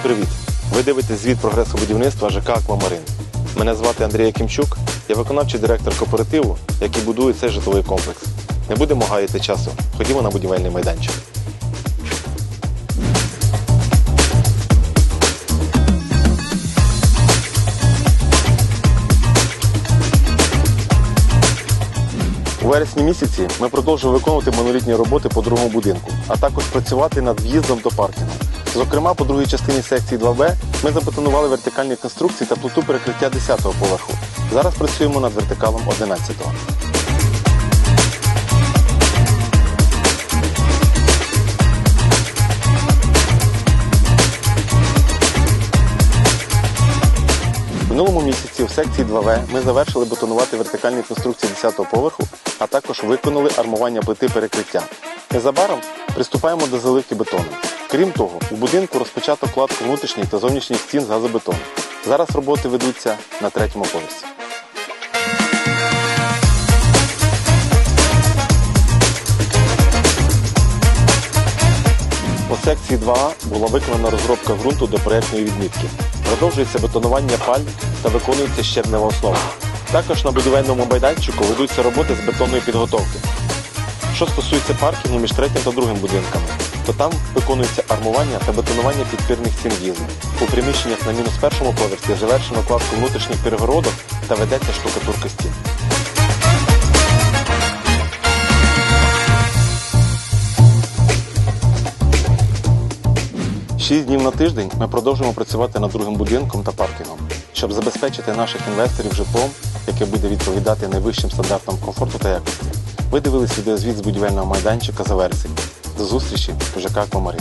привіт! Ви дивитесь звіт прогресу будівництва ЖК Аквамарин. Мене звати Андрій Якимчук, я виконавчий директор кооперативу, який будує цей житловий комплекс. Не будемо гаяти часу. Ходімо на будівельний майданчик. У вересні місяці ми продовжуємо виконувати монолітні роботи по другому будинку, а також працювати над в'їздом до паркінгу. Зокрема, по другій частині секції 2Б ми забетонували вертикальні конструкції та плиту перекриття 10-го поверху. Зараз працюємо над вертикалом 11-го. В минулому місяці в секції 2В ми завершили бетонувати вертикальні конструкції 10-го поверху, а також виконали армування плити перекриття. Незабаром приступаємо до заливки бетону. Крім того, у будинку розпочато кладку внутрішніх та зовнішніх стін з газобетону. Зараз роботи ведуться на третьому поверсі. По секції 2А була виконана розробка ґрунту до проєктної відмітки. Продовжується бетонування паль та виконується щебнева основа. Також на будівельному майданчику ведуться роботи з бетонної підготовки. Що стосується паркінгу між третім та другим будинками, то там виконується армування та бетонування підпірних стін в'їзду. У приміщеннях на мінус першому поверсі завершено кладку внутрішніх перегородок та ведеться штукатурка стін. Шість днів на тиждень ми продовжуємо працювати над другим будинком та паркінгом, щоб забезпечити наших інвесторів житлом, яке буде відповідати найвищим стандартам комфорту та якості. Ви дивились відеозвіт з будівельного майданчика за Вересень. До зустрічі в ЖК Комарин.